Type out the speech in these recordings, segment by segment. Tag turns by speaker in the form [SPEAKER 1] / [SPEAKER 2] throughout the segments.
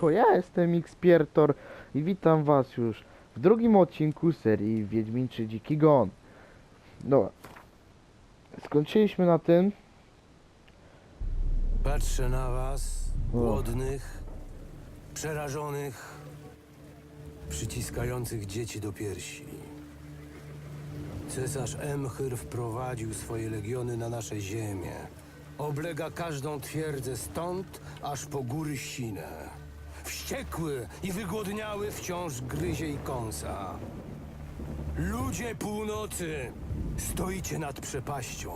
[SPEAKER 1] Siemanko, ja jestem Xpiertor i witam was już w drugim odcinku serii Wiedźmin Dziki Gon. Dobra. Skończyliśmy na tym.
[SPEAKER 2] Patrzę na was, głodnych, przerażonych, przyciskających dzieci do piersi. Cesarz Emchyr wprowadził swoje legiony na nasze ziemię. Oblega każdą twierdzę stąd, aż po góry Sinę. Wściekły i wygłodniały wciąż gryzie i kąsa. Ludzie północy, stoicie nad przepaścią.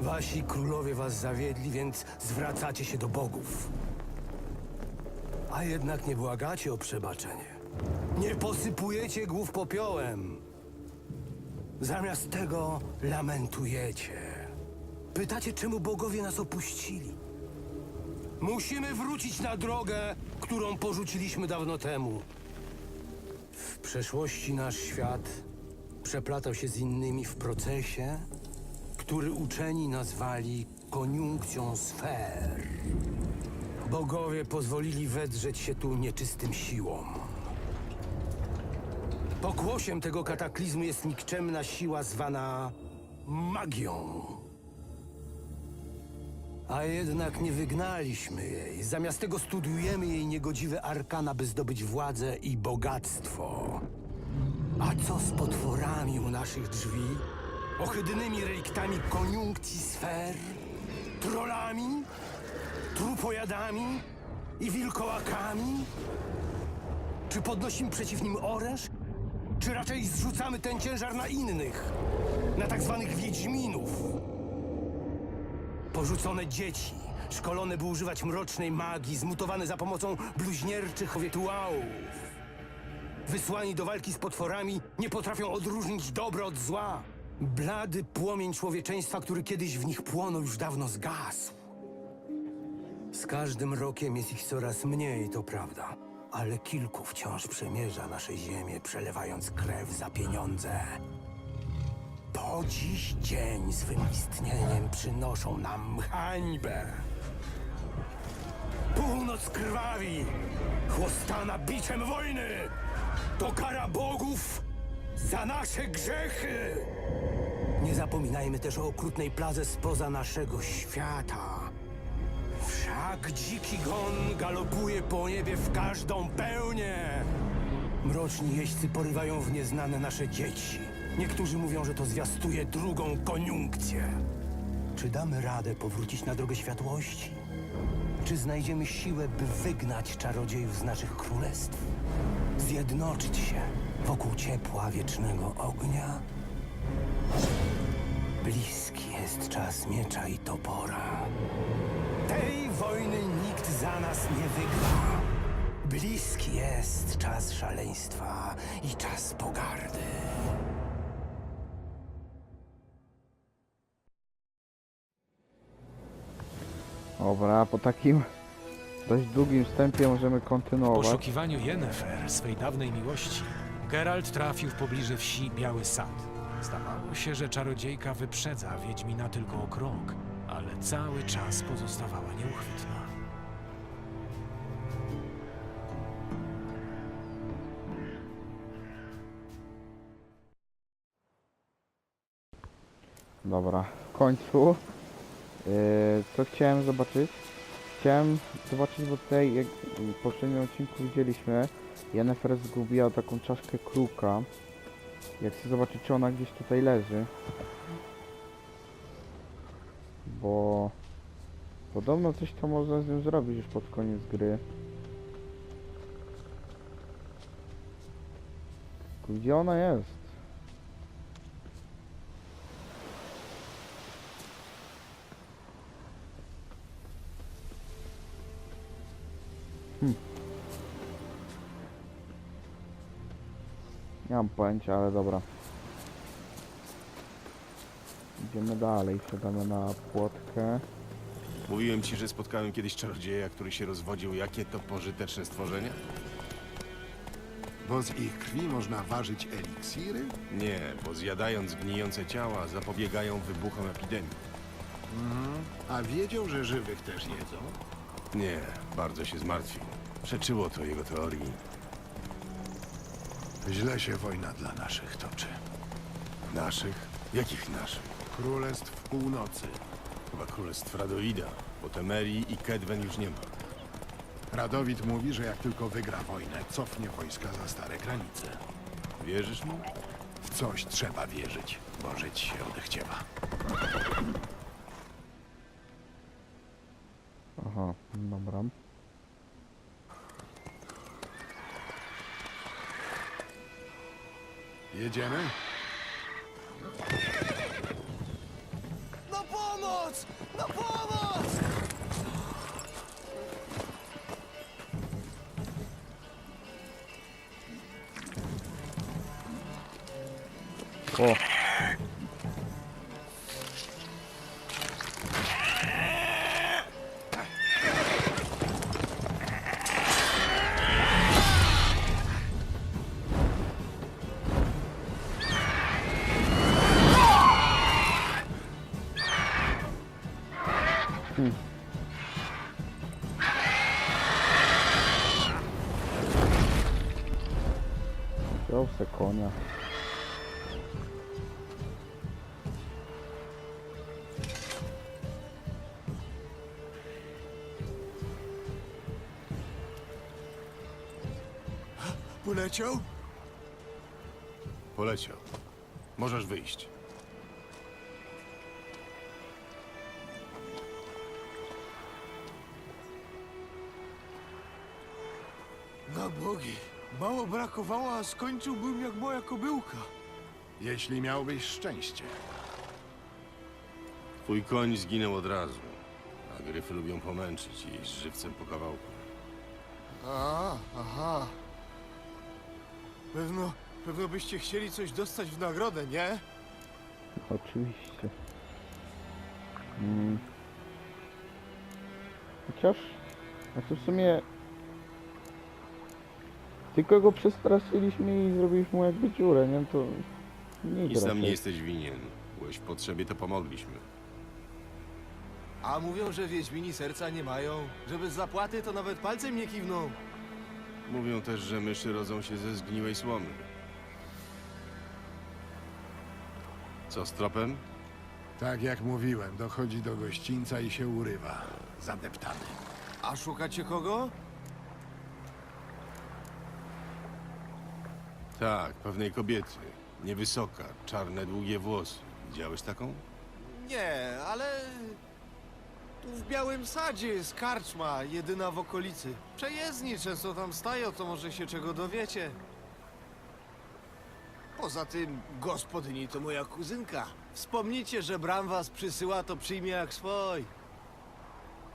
[SPEAKER 2] Wasi królowie was zawiedli, więc zwracacie się do bogów. A jednak nie błagacie o przebaczenie. Nie posypujecie głów popiołem. Zamiast tego lamentujecie. Pytacie, czemu bogowie nas opuścili. Musimy wrócić na drogę, którą porzuciliśmy dawno temu. W przeszłości nasz świat przeplatał się z innymi w procesie, który uczeni nazwali koniunkcją sfer. Bogowie pozwolili wedrzeć się tu nieczystym siłom. Pokłosiem tego kataklizmu jest nikczemna siła zwana magią. A jednak nie wygnaliśmy jej. Zamiast tego studiujemy jej niegodziwe arkana, by zdobyć władzę i bogactwo. A co z potworami u naszych drzwi? Ohydnymi reliktami koniunkcji sfer? Trollami? Trupojadami? I wilkołakami? Czy podnosimy przeciw nim oręż? Czy raczej zrzucamy ten ciężar na innych? Na tak zwanych wiedźminów? Porzucone dzieci, szkolone by używać mrocznej magii, zmutowane za pomocą bluźnierczych rytuałów. Wysłani do walki z potworami, nie potrafią odróżnić dobro od zła. Blady płomień człowieczeństwa, który kiedyś w nich płonął, już dawno zgasł. Z każdym rokiem jest ich coraz mniej, to prawda. Ale kilku wciąż przemierza nasze ziemię, przelewając krew za pieniądze. Po dziś dzień swym istnieniem przynoszą nam hańbę. Północ krwawi, chłostana biczem wojny. To kara bogów za nasze grzechy. Nie zapominajmy też o okrutnej plaze spoza naszego świata. Wszak dziki gon galopuje po niebie w każdą pełnię. Mroczni jeźdźcy porywają w nieznane nasze dzieci. Niektórzy mówią, że to zwiastuje drugą koniunkcję. Czy damy radę powrócić na drogę światłości? Czy znajdziemy siłę, by wygnać czarodziejów z naszych królestw? Zjednoczyć się wokół ciepła wiecznego ognia? Bliski jest czas miecza i topora. Tej wojny nikt za nas nie wygra. Bliski jest czas szaleństwa i czas pogardy.
[SPEAKER 1] Dobra, po takim dość długim wstępie możemy
[SPEAKER 3] W
[SPEAKER 1] kontynuować.
[SPEAKER 3] poszukiwaniu Yennefer, swej dawnej miłości, Geralt trafił w pobliże wsi Biały Sad. Zdawało się, że czarodziejka wyprzedza Wiedźmina tylko o krok, ale cały czas pozostawała nieuchwytna.
[SPEAKER 1] Dobra, w końcu. Yy, co chciałem zobaczyć? Chciałem zobaczyć, bo tutaj jak w poprzednim odcinku widzieliśmy, Jennifer zgubiła taką czaszkę kruka. Ja chcę zobaczyć, czy ona gdzieś tutaj leży. Bo podobno coś to można z nią zrobić już pod koniec gry. Gdzie ona jest? Nie mam pojęcia, ale dobra. Idziemy dalej, wsiadamy na płotkę.
[SPEAKER 4] Mówiłem ci, że spotkałem kiedyś czarodzieja, który się rozwodził. Jakie to pożyteczne stworzenia?
[SPEAKER 5] Bo z ich krwi można ważyć eliksiry?
[SPEAKER 4] Nie, bo zjadając gnijące ciała zapobiegają wybuchom epidemii.
[SPEAKER 5] A wiedział, że żywych też jedzą?
[SPEAKER 4] Nie, bardzo się zmartwił. Przeczyło to jego teorii.
[SPEAKER 5] Źle się wojna dla naszych toczy.
[SPEAKER 4] Naszych? Jakich naszych?
[SPEAKER 5] Królestw Północy.
[SPEAKER 4] Chyba królestw Radoida, bo Temerii i Kedwen już nie ma.
[SPEAKER 5] Radowid mówi, że jak tylko wygra wojnę, cofnie wojska za stare granice.
[SPEAKER 4] Wierzysz mu?
[SPEAKER 5] W coś trzeba wierzyć, bo żyć się odechciewa. Jedziemy?
[SPEAKER 2] Na pomoc! Na pomoc!
[SPEAKER 1] O!
[SPEAKER 5] Poleciał?
[SPEAKER 4] Poleciał. Możesz wyjść.
[SPEAKER 6] Na bogi. Mało brakowało, a skończyłbym jak moja kobyłka.
[SPEAKER 5] Jeśli miałbyś szczęście.
[SPEAKER 4] Twój koń zginął od razu. A gryfy lubią pomęczyć i jeść żywcem po kawałku.
[SPEAKER 6] A, aha. Pewno, pewno byście chcieli coś dostać w nagrodę, nie?
[SPEAKER 1] Oczywiście. Mm. Chociaż... Znaczy w sumie... Tylko go przestraszyliśmy i zrobiliśmy mu jakby dziurę, nie? To... Nie
[SPEAKER 4] Nic nam
[SPEAKER 1] raczej.
[SPEAKER 4] nie jesteś winien. Byłeś w potrzebie, to pomogliśmy.
[SPEAKER 6] A mówią, że Wiedźmini serca nie mają. Że bez zapłaty to nawet palcem nie kiwną.
[SPEAKER 4] Mówią też, że myszy rodzą się ze zgniłej słomy. Co z tropem?
[SPEAKER 5] Tak jak mówiłem, dochodzi do gościńca i się urywa. Zadeptany.
[SPEAKER 6] A szukacie kogo?
[SPEAKER 4] Tak, pewnej kobiety. Niewysoka, czarne, długie włosy. Widziałeś taką?
[SPEAKER 6] Nie, ale... Tu w Białym Sadzie jest karczma, jedyna w okolicy. Przejezdni często tam stają, to może się czego dowiecie. Poza tym, gospodyni to moja kuzynka. Wspomnijcie, że Bram was przysyła, to przyjmie jak swój.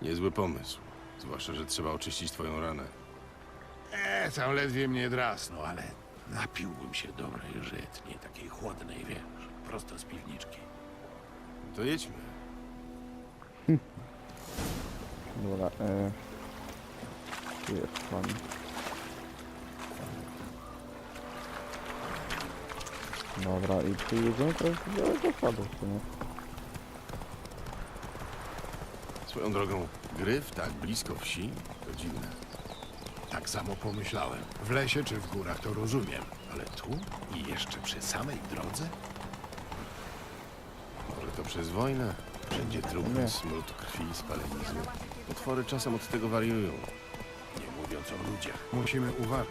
[SPEAKER 4] Niezły pomysł. Zwłaszcza, że trzeba oczyścić twoją ranę.
[SPEAKER 5] E, tam ledwie mnie drasnął, ale napiłbym się dobrej żytniej, takiej chłodnej, wiesz, prosto z piwniczki.
[SPEAKER 4] To jedźmy.
[SPEAKER 1] Dobra, e... Tu jest pan. Dobra, i czy jedziemy teraz do Białego Sadu w sumie?
[SPEAKER 4] Swoją drogą, gryf tak blisko wsi? To dziwne.
[SPEAKER 5] Tak samo pomyślałem. W lesie czy w górach to rozumiem, ale tu i jeszcze przy samej drodze?
[SPEAKER 4] Może to przez wojnę? Wszędzie
[SPEAKER 1] Nie.
[SPEAKER 4] trupy, smród krwi, spalenizny. Potwory czasem od tego wariują.
[SPEAKER 5] Nie mówiąc o ludziach. Musimy uważać.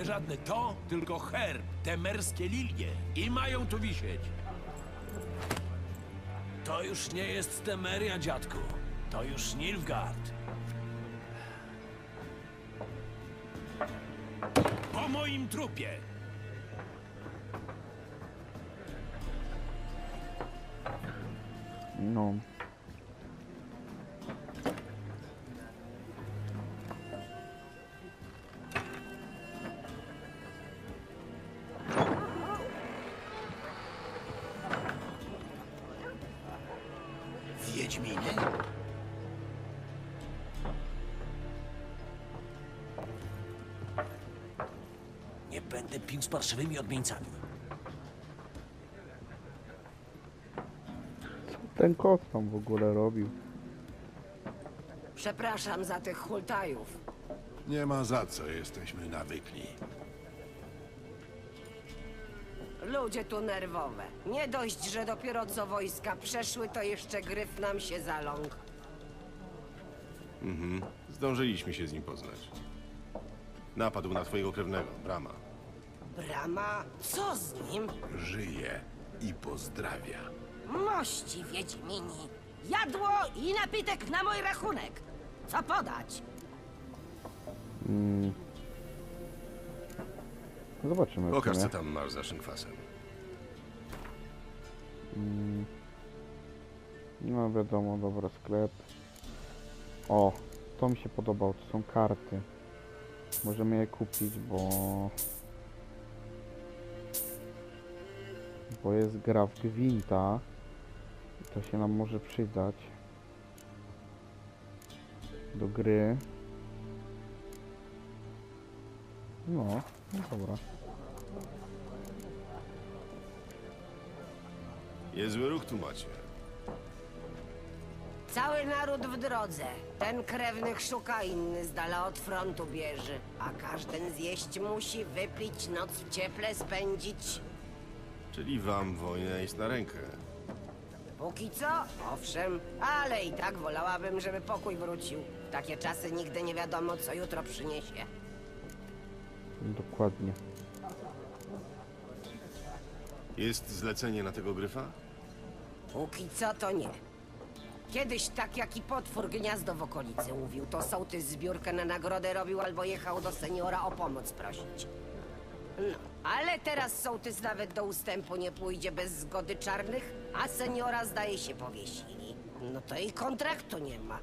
[SPEAKER 7] Nie żadne to, tylko herb, te merskie lilie. I mają tu wisieć. To już nie jest Temeria, dziadku. To już Nilfgaard. Po moim trupie.
[SPEAKER 1] No.
[SPEAKER 7] Pił z parszywymi odmieńcami.
[SPEAKER 1] Ten kot tam w ogóle robił.
[SPEAKER 8] Przepraszam za tych hultajów.
[SPEAKER 5] Nie ma za co, jesteśmy nawykli.
[SPEAKER 8] Ludzie tu nerwowe. Nie dość, że dopiero co wojska przeszły, to jeszcze gryf nam się zaląkł.
[SPEAKER 4] Zdążyliśmy się z nim poznać. Napadł na twojego krewnego, Brama.
[SPEAKER 8] Brama, co z nim?
[SPEAKER 5] Żyje i pozdrawia.
[SPEAKER 8] Mości Wiedźmini. Jadło i napitek na mój rachunek. Co podać?
[SPEAKER 1] Mm. Zobaczymy. w
[SPEAKER 4] Pokaż,
[SPEAKER 1] sumie.
[SPEAKER 4] co tam masz za szynkwasem.
[SPEAKER 1] No wiadomo, dobra, sklep. O, to mi się podobał, to są karty. Możemy je kupić, bo... Bo jest gra w Gwinta. I to się nam może przydać. Do gry. No, no dobra.
[SPEAKER 4] Niezły ruch tu macie.
[SPEAKER 8] Cały naród w drodze. Ten krewnych szuka, inny z dala od frontu bierze. A każdy zjeść musi, wypić, noc w cieple spędzić.
[SPEAKER 4] Czyli wam wojna jest na rękę.
[SPEAKER 8] Póki co, owszem, ale i tak wolałabym, żeby pokój wrócił. W takie czasy nigdy nie wiadomo, co jutro przyniesie.
[SPEAKER 1] Dokładnie.
[SPEAKER 4] Jest zlecenie na tego gryfa?
[SPEAKER 8] Póki co to nie. Kiedyś tak jak i potwór gniazdo w okolicy mówił, to sołtys zbiórkę na nagrodę robił albo jechał do seniora o pomoc prosić. No, ale teraz sołtys nawet do ustępu nie pójdzie bez zgody czarnych, a seniora zdaje się powiesili. No to i kontraktu nie ma.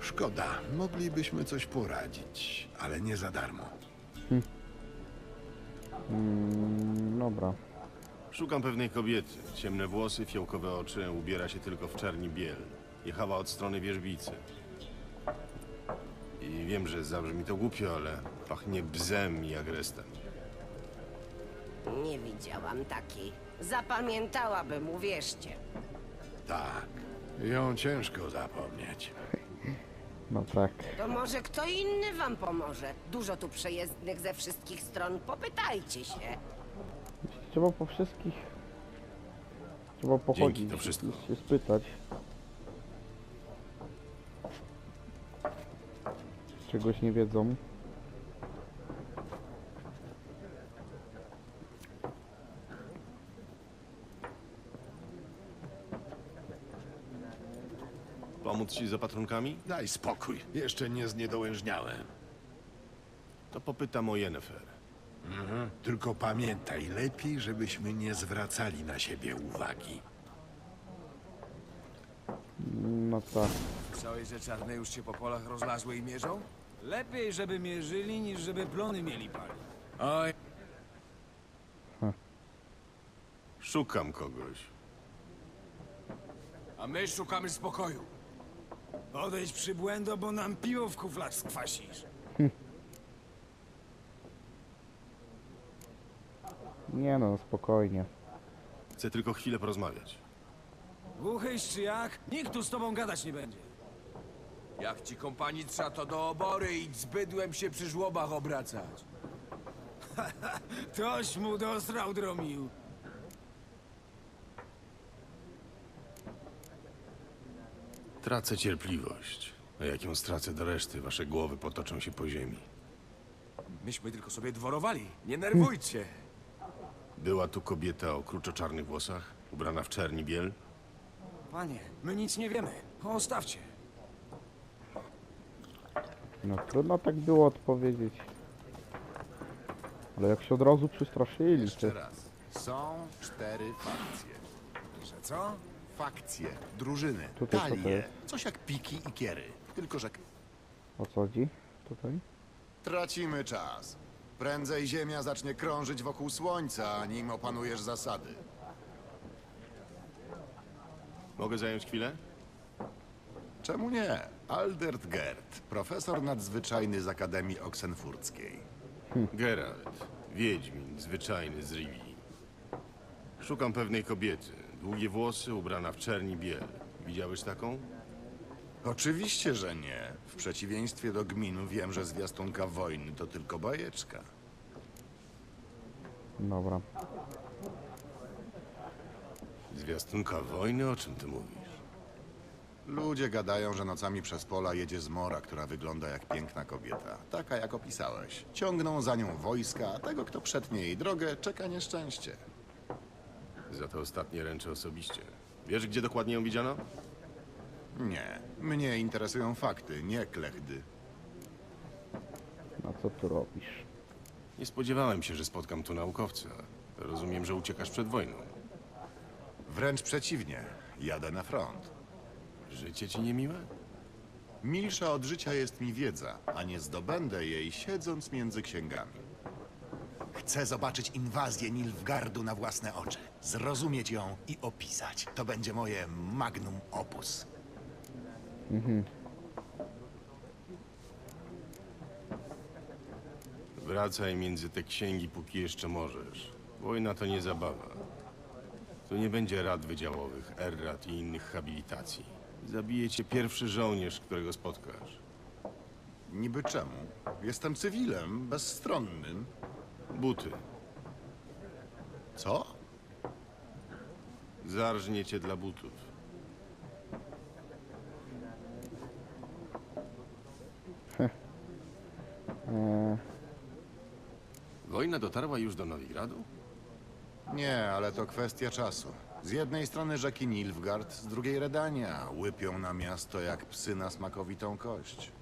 [SPEAKER 5] Szkoda, moglibyśmy coś poradzić, ale nie za darmo.
[SPEAKER 1] Mm, dobra.
[SPEAKER 4] Szukam pewnej kobiety. Ciemne włosy, fiołkowe oczy, ubiera się tylko w czarni biel. Jechała od strony wierzbicy. I wiem, że zabrzmi to głupio, ale pachnie bzem i agrestem.
[SPEAKER 8] Nie widziałam takiej. Zapamiętałabym, uwierzcie.
[SPEAKER 5] Tak, ją ciężko zapomnieć.
[SPEAKER 1] No tak.
[SPEAKER 8] To może kto inny wam pomoże. Dużo tu przejezdnych ze wszystkich stron. Popytajcie się.
[SPEAKER 1] Trzeba po wszystkich... Trzeba pochodzić,
[SPEAKER 4] to wszystko.
[SPEAKER 1] i się spytać. Czegoś nie wiedzą.
[SPEAKER 4] Pomóc ci z opatrunkami?
[SPEAKER 5] Daj spokój, jeszcze nie zniedołężniałem.
[SPEAKER 4] To popytam o Yennefer.
[SPEAKER 5] Tylko pamiętaj, lepiej, żebyśmy nie zwracali na siebie uwagi.
[SPEAKER 1] No tak.
[SPEAKER 9] Słyszałeś, że czarne już się po polach rozlazły i mierzą? Lepiej, żeby mierzyli, niż żeby plony mieli palić. Oj,
[SPEAKER 4] Szukam kogoś.
[SPEAKER 9] a my szukamy spokoju. Odejdź przybłędo, bo nam piwo w kuflach skwasisz.
[SPEAKER 1] Nie no, spokojnie.
[SPEAKER 4] Chcę tylko chwilę porozmawiać.
[SPEAKER 9] Głuchyś czy jak? Nikt tu z tobą gadać nie będzie. Jak ci kompanii trzeba, to do obory i z bydłem się przy żłobach obracać. Toś mu dosrał dromił.
[SPEAKER 4] Tracę cierpliwość. A jak ją stracę do reszty, wasze głowy potoczą się po ziemi.
[SPEAKER 9] Myśmy tylko sobie dworowali. Nie nerwujcie.
[SPEAKER 4] Była tu kobieta o kruczo-czarnych włosach, ubrana w czerni biel.
[SPEAKER 9] Panie, my nic nie wiemy. Ostawcie.
[SPEAKER 1] No trudno tak było odpowiedzieć. Ale jak się od razu przestraszyli, to...
[SPEAKER 5] raz. Są cztery fakcje.
[SPEAKER 9] Że co?
[SPEAKER 10] Fakcje, drużyny,
[SPEAKER 1] Tutaj co to
[SPEAKER 10] talie,
[SPEAKER 1] jest?
[SPEAKER 10] coś jak piki i kiery. Tylko, że
[SPEAKER 1] O co chodzi? Tutaj?
[SPEAKER 10] tracimy czas. Prędzej Ziemia zacznie krążyć wokół Słońca, nim opanujesz zasady.
[SPEAKER 4] Mogę zająć chwilę?
[SPEAKER 10] Czemu nie? Aldert Gerd, profesor nadzwyczajny z Akademii Oksenfurckiej.
[SPEAKER 4] Geralt, wiedźmin, zwyczajny z Rivii. Szukam pewnej kobiety. Długie włosy, ubrana w czerni biel. Widziałeś taką?
[SPEAKER 10] Oczywiście, że nie. W przeciwieństwie do gminu wiem, że zwiastunka wojny to tylko bajeczka.
[SPEAKER 1] Dobra.
[SPEAKER 4] Zwiastunka wojny? O czym ty mówisz?
[SPEAKER 10] Ludzie gadają, że nocami przez pola jedzie zmora, która wygląda jak piękna kobieta. Taka, jak opisałeś. Ciągną za nią wojska, a tego, kto przetnie jej drogę, czeka nieszczęście.
[SPEAKER 4] Za to ostatnie ręczę osobiście. Wiesz, gdzie dokładnie ją widziano?
[SPEAKER 10] Nie. Mnie interesują fakty, nie klechdy.
[SPEAKER 1] A co tu robisz?
[SPEAKER 4] Nie spodziewałem się, że spotkam tu naukowca. Rozumiem, że uciekasz przed wojną.
[SPEAKER 10] Wręcz przeciwnie. Jadę na front.
[SPEAKER 4] Życie ci niemiłe?
[SPEAKER 10] Milsza od życia jest mi wiedza, a nie zdobędę jej siedząc między księgami. Chcę zobaczyć inwazję Nilfgardu na własne oczy, zrozumieć ją i opisać. To będzie moje magnum opus.
[SPEAKER 4] Wracaj między te księgi, póki jeszcze możesz. Wojna to nie zabawa. Tu nie będzie rad wydziałowych, errat i innych habilitacji. Zabije cię pierwszy żołnierz, którego spotkasz.
[SPEAKER 10] Niby czemu? Jestem cywilem, bezstronnym.
[SPEAKER 4] Buty.
[SPEAKER 10] Co?
[SPEAKER 4] Zarżnie cię dla butów.
[SPEAKER 1] Eee,
[SPEAKER 4] Wojna dotarła już do Nowigradu?
[SPEAKER 10] Nie, ale to kwestia czasu. Z jednej strony rzeki Nilfgaard, z drugiej Redania. Łypią na miasto jak psy na smakowitą kość.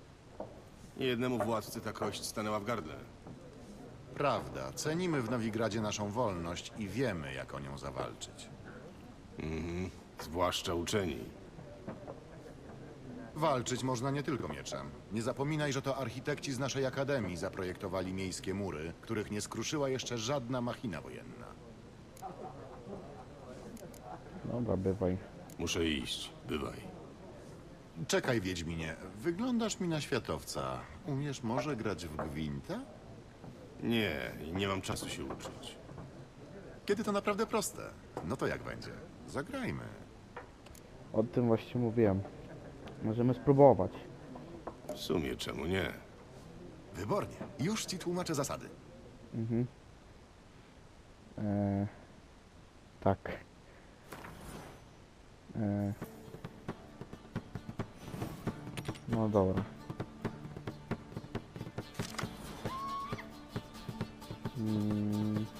[SPEAKER 4] Jednemu władcy ta kość stanęła w gardle.
[SPEAKER 10] Prawda, cenimy w Nowigradzie naszą wolność i wiemy, jak o nią zawalczyć.
[SPEAKER 4] Zwłaszcza uczeni.
[SPEAKER 10] Walczyć można nie tylko mieczem. Nie zapominaj, że to architekci z naszej akademii zaprojektowali miejskie mury, których nie skruszyła jeszcze żadna machina wojenna.
[SPEAKER 1] dobra, bywaj.
[SPEAKER 4] Muszę iść. Bywaj.
[SPEAKER 10] Czekaj, Wiedźminie, wyglądasz mi na światowca. Umiesz może grać w gwinta?
[SPEAKER 4] Nie, nie mam czasu się uczyć.
[SPEAKER 10] Kiedy to naprawdę proste. No to jak będzie? Zagrajmy.
[SPEAKER 1] O tym właśnie mówiłem. Możemy spróbować.
[SPEAKER 4] W sumie czemu nie?
[SPEAKER 10] Wybornie. Już ci tłumaczę zasady.
[SPEAKER 1] Mhm. Eee, tak. Eee. No dobra. Mm.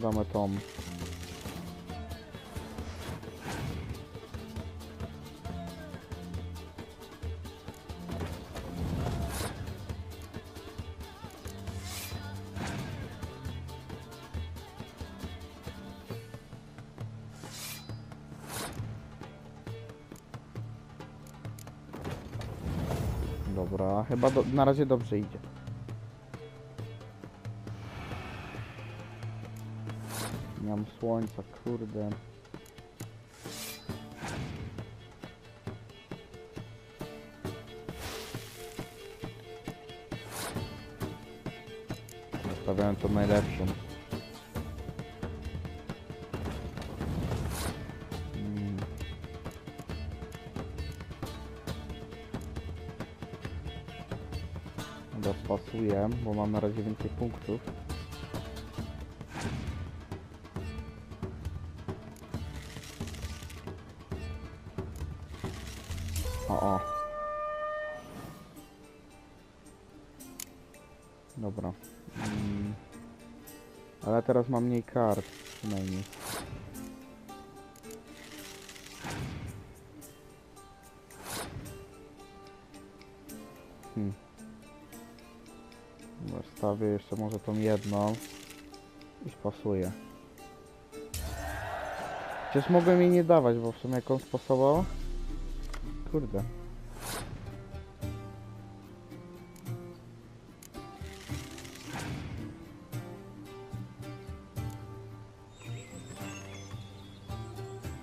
[SPEAKER 1] Damy tą. Dobra, chyba do, na razie dobrze idzie. Mam słońca, kurde. Stawiałem to najlepszą. Mm. Dobra, spasuję, bo mam na razie więcej punktów. O, o. Dobra. Mm. Ale teraz mam mniej kart, przynajmniej. Hmm. Zostawię jeszcze może tą jedną i spasuję. Przecież mogłem jej nie dawać, bo w sumie jak on spasował... Kurde.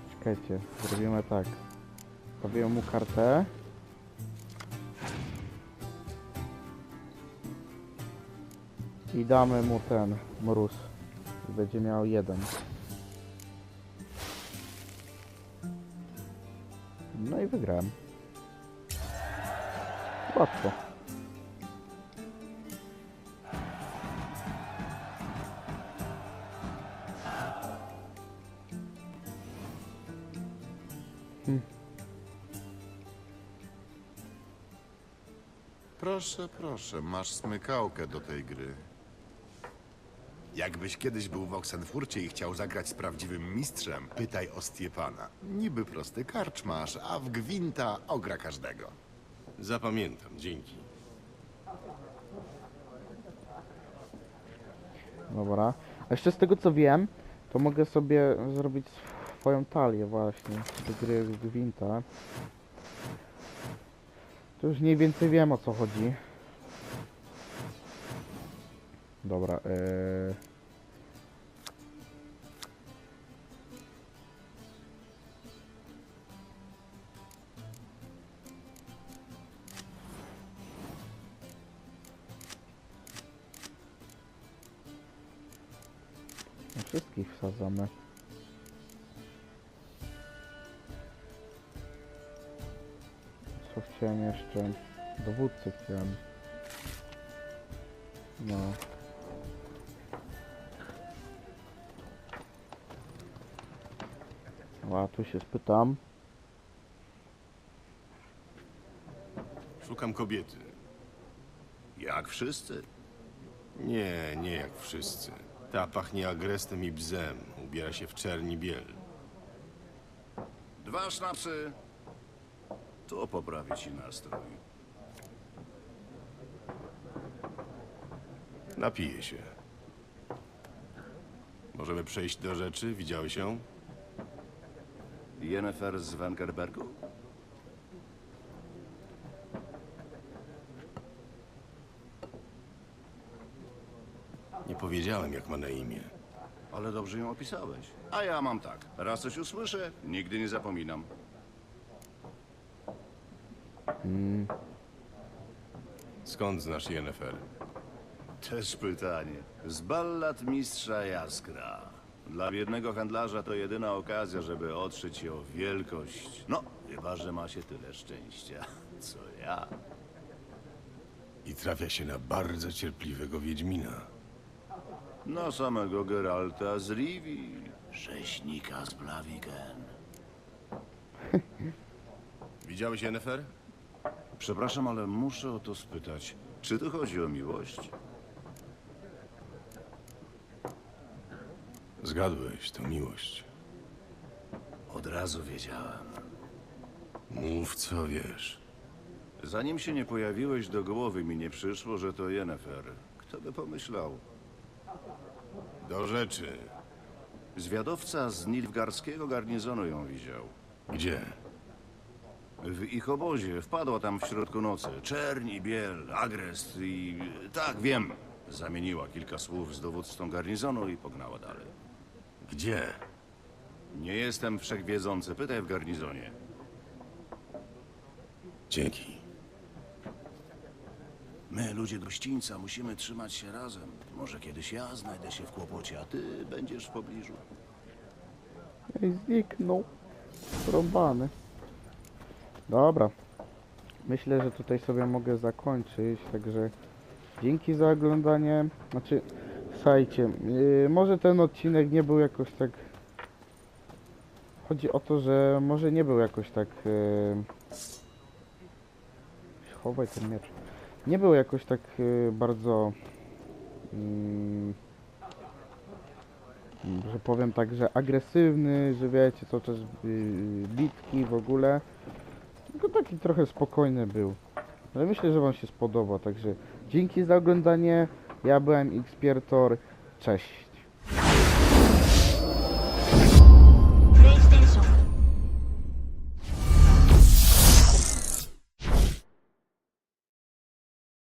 [SPEAKER 1] Czekajcie, zrobimy tak. Stawię mu kartę. I damy mu ten mróz. Będzie miał jeden. No i wygrałem. Łatwo.
[SPEAKER 11] Proszę, proszę, masz smykałkę do tej gry. Jakbyś kiedyś był w Oxenfurcie i chciał zagrać z prawdziwym mistrzem, pytaj o Stiepana. Niby prosty karczmasz, a w gwinta ogra każdego.
[SPEAKER 4] Zapamiętam, dzięki.
[SPEAKER 1] Dobra. A jeszcze z tego co wiem, to mogę sobie zrobić swoją talię właśnie z gry Gwinta. To już mniej więcej wiem o co chodzi. Dobra. No Wszystkich wsadzamy. Co chciałem jeszcze? Dowódcy chciałem. No. A tu się spytam.
[SPEAKER 4] Szukam kobiety.
[SPEAKER 11] Jak wszyscy.
[SPEAKER 4] Nie, nie jak wszyscy. Ta pachnie agrestem i bzem. Ubiera się w czerni biel.
[SPEAKER 11] Dwa sznapsy. To poprawi ci nastrój.
[SPEAKER 4] Napije się. Możemy przejść do rzeczy? Widziałeś ją?
[SPEAKER 11] Jennefer z Wengerbergu?
[SPEAKER 4] Nie powiedziałem, jak ma na imię.
[SPEAKER 11] Ale dobrze ją opisałeś. A ja mam tak. Raz coś usłyszę, nigdy nie zapominam.
[SPEAKER 4] Skąd znasz Yennefer?
[SPEAKER 11] Też pytanie. Z ballad mistrza Jaskra. Dla biednego handlarza to jedyna okazja, żeby otrzeć się o wielkość. No, chyba, że ma się tyle szczęścia, co ja.
[SPEAKER 4] I trafia się na bardzo cierpliwego Wiedźmina.
[SPEAKER 11] Na samego Geralta z Rivi, rzeźnika z Blaviken.
[SPEAKER 4] Widziałeś Yennefer?
[SPEAKER 11] Przepraszam, ale muszę o to spytać. Czy tu chodzi o miłość?
[SPEAKER 4] Zgadłeś, to miłość.
[SPEAKER 11] Od razu wiedziałem.
[SPEAKER 4] Mów, co wiesz.
[SPEAKER 11] Zanim się nie pojawiłeś, do głowy mi nie przyszło, że to Yennefer. Kto by pomyślał?
[SPEAKER 4] Do rzeczy.
[SPEAKER 11] Zwiadowca z Nilfgarskiego garnizonu ją widział.
[SPEAKER 4] Gdzie?
[SPEAKER 11] W ich obozie wpadła tam w środku nocy. Czerni, biel, agrest i... Tak, wiem. Zamieniła kilka słów z dowódcą garnizonu i pognała dalej.
[SPEAKER 4] Gdzie?
[SPEAKER 11] Nie jestem wszechwiedzący, pytaj w garnizonie.
[SPEAKER 4] Dzięki.
[SPEAKER 11] My, ludzie gościńca, musimy trzymać się razem. Może kiedyś ja znajdę się w kłopocie, a ty będziesz w pobliżu.
[SPEAKER 1] Ej, zniknął. Rąbany. Dobra. Myślę, że tutaj sobie mogę zakończyć, także Dzięki za oglądanie. Znaczy, słuchajcie, yy, może ten odcinek nie był jakoś tak... Chodzi o to, że może nie był jakoś tak... Yy... Chowaj ten miecz. Nie był jakoś tak yy, bardzo... mm, że powiem tak, że agresywny, że wiecie, co też yy, bitki w ogóle. Tylko taki trochę spokojny był. Ale myślę, że wam się spodoba, także dzięki za oglądanie. Ja byłem Xpiertor. Cześć.